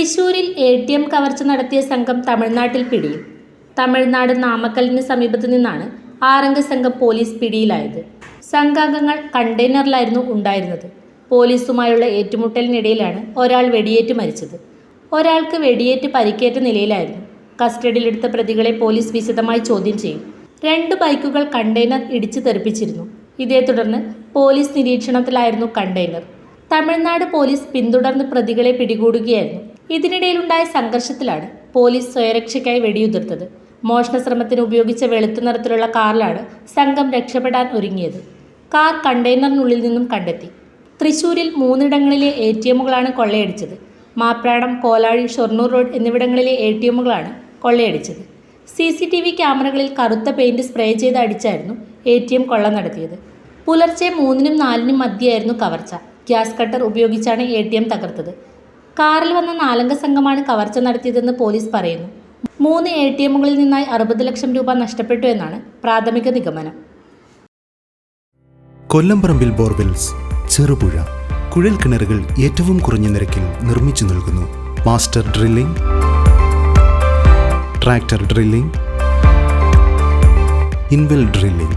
A T M കവർച്ച നടത്തിയ സംഘം തമിഴ്നാട്ടിൽ പിടിയിൽ. തമിഴ്നാട് നാമക്കലിന് സമീപത്തു നിന്നാണ് ആറംഗ സംഘം പോലീസ് പിടിയിലായത്. സംഘാംഗങ്ങൾ കണ്ടെയ്നറിലായിരുന്നു ഉണ്ടായിരുന്നത്. പോലീസുമായുള്ള ഏറ്റുമുട്ടലിനിടയിലാണ് ഒരാൾ വെടിയേറ്റ് മരിച്ചത്. ഒരാൾക്ക് വെടിയേറ്റ് പരിക്കേറ്റ നിലയിലായിരുന്നു. കസ്റ്റഡിയിലെടുത്ത പ്രതികളെ പോലീസ് വിശദമായി ചോദ്യം ചെയ്യും. രണ്ട് ബൈക്കുകൾ കണ്ടെയ്നർ ഇടിച്ചു തെറിപ്പിച്ചിരുന്നു. ഇതേ തുടർന്ന് പോലീസ് നിരീക്ഷണത്തിലായിരുന്നു കണ്ടെയ്നർ. തമിഴ്നാട് പോലീസ് പിന്തുടർന്ന് പ്രതികളെ പിടികൂടുകയായിരുന്നു. ഇതിനിടയിലുണ്ടായ സംഘർഷത്തിലാണ് പോലീസ് സ്വയരക്ഷയ്ക്കായി വെടിയുതിർത്തത്. മോഷണ ശ്രമത്തിന് ഉപയോഗിച്ച വെളുത്ത നിറത്തിലുള്ള കാറിലാണ് സംഘം രക്ഷപ്പെടാൻ ഒരുങ്ങിയത്. കാർ കണ്ടെയ്നറിനുള്ളിൽ നിന്നും കണ്ടെത്തി. തൃശൂരിൽ മൂന്നിടങ്ങളിലെ എ ടി എമ്മുകളാണ് കൊള്ളയടിച്ചത്. മാപ്രാണം കോലാഴി ഷൊർണൂർ റോഡ് എന്നിവിടങ്ങളിലെ എ ടി എമ്മുകളാണ് കൊള്ളയടിച്ചത്. സി സി ടി വി ക്യാമറകളിൽ കറുത്ത പെയിന്റ് സ്പ്രേ ചെയ്ത് അടിച്ചായിരുന്നു എ ടി എം കൊള്ള നടത്തിയത്. പുലർച്ചെ മൂന്നിനും നാലിനും മധ്യയായിരുന്നു കവർച്ച. ഗ്യാസ് കട്ടർ ഉപയോഗിച്ചാണ് എ ടി എം തകർത്തത്. കാറിൽ വന്ന നാലംഗ സംഘമാണ് കവർച്ച നടത്തിയതെന്ന് പോലീസ് പറയുന്നു. മൂന്ന് എ ടി എമ്മുകളിൽ നിന്നായി അറുപത് ലക്ഷം രൂപ നഷ്ടപ്പെട്ടു എന്നാണ് പ്രാഥമിക നിഗമനം. കൊല്ലംപറമ്പിൽ ബോർവെൽസ് ചെറുപുഴ കുഴൽ കിണറുകൾ ഏറ്റവും കുറഞ്ഞ നിരക്കിൽ നിർമ്മിച്ചു നൽകുന്നു. Master drilling tractor drilling inwell drilling